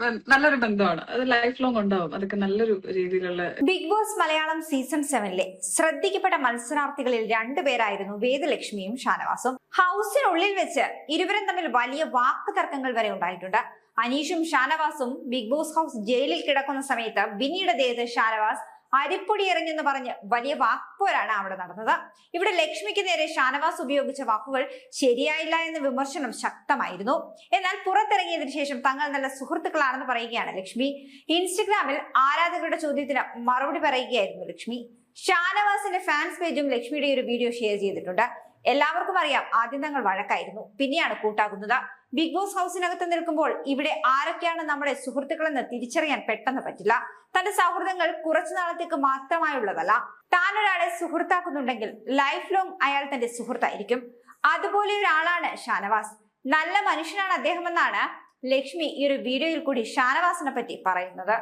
നല്ലൊരു ബന്ധമാണ്. അത് ലൈഫ് ലോങ് ഉണ്ടാവും. അതൊക്കെ നല്ലൊരു രീതിയിലുള്ള ബിഗ് ബോസ് മലയാളം സീസൺ സെവനിലെ ശ്രദ്ധിക്കപ്പെട്ട മത്സരാർത്ഥികളിൽ രണ്ടുപേരായിരുന്നു വേദലക്ഷ്മിയും ഷാനവാസും. ഹൗസിനുള്ളിൽ വെച്ച് ഇരുവരും തമ്മിൽ വലിയ വാക്ക് തർക്കങ്ങൾ വരെ ഉണ്ടായിട്ടുണ്ട്. അനീഷും ഷാനവാസും ബിഗ് ബോസ് ഹൗസ് ജയിലിൽ കിടക്കുന്ന സമയത്ത് ബിന്നിയുടെ ദേഹത്ത് ഷാനവാസ് അരിപ്പൊടി എറിഞ്ഞെന്ന് പറഞ്ഞ് വലിയ വാക്പോരാണ് അവിടെ നടന്നത്. ഇവിടെ ലക്ഷ്മിക്ക് നേരെ ഷാനവാസ് ഉപയോഗിച്ച വാക്കുകൾ ശരിയായില്ല എന്ന വിമർശനം ശക്തമായിരുന്നു. എന്നാൽ പുറത്തിറങ്ങിയതിനു ശേഷം തങ്ങൾ നല്ല സുഹൃത്തുക്കളാണെന്ന് പറയുകയാണ് ലക്ഷ്മി. ഇൻസ്റ്റഗ്രാമിൽ ആരാധകരുടെ ചോദ്യത്തിന് മറുപടി പറയുകയായിരുന്നു ലക്ഷ്മി. ഷാനവാസിന്റെ ഫാൻസ് പേജും ലക്ഷ്മിയുടെ ഒരു വീഡിയോ ഷെയർ ചെയ്തിട്ടുണ്ട്. എല്ലാവർക്കും അറിയാം ആദ്യം തങ്ങൾ വഴക്കായിരുന്നു. പിന്നെയാണ് കൂട്ടാകുന്നത്. ബിഗ് ബോസ് ഹൗസിനകത്ത് നിൽക്കുമ്പോൾ ഇവിടെ ആരൊക്കെയാണ് നമ്മുടെ സുഹൃത്തുക്കളെന്ന് തിരിച്ചറിയാൻ പെട്ടെന്ന് പറ്റില്ല. തന്റെ സൗഹൃദങ്ങൾ കുറച്ചു നാളത്തേക്ക് മാത്രമായുള്ളതല്ല. താൻ ഒരാളെ സുഹൃത്താക്കുന്നുണ്ടെങ്കിൽ ലൈഫ് ലോങ് അയാൾ തന്റെ സുഹൃത്തായിരിക്കും. അതുപോലെ ഒരാളാണ് ഷാനവാസ്. നല്ല മനുഷ്യനാണ് അദ്ദേഹമെന്നാണ് ലക്ഷ്മി ഈ ഒരു വീഡിയോയിൽ കൂടി ഷാനവാസിനെ പറ്റി പറയുന്നത്.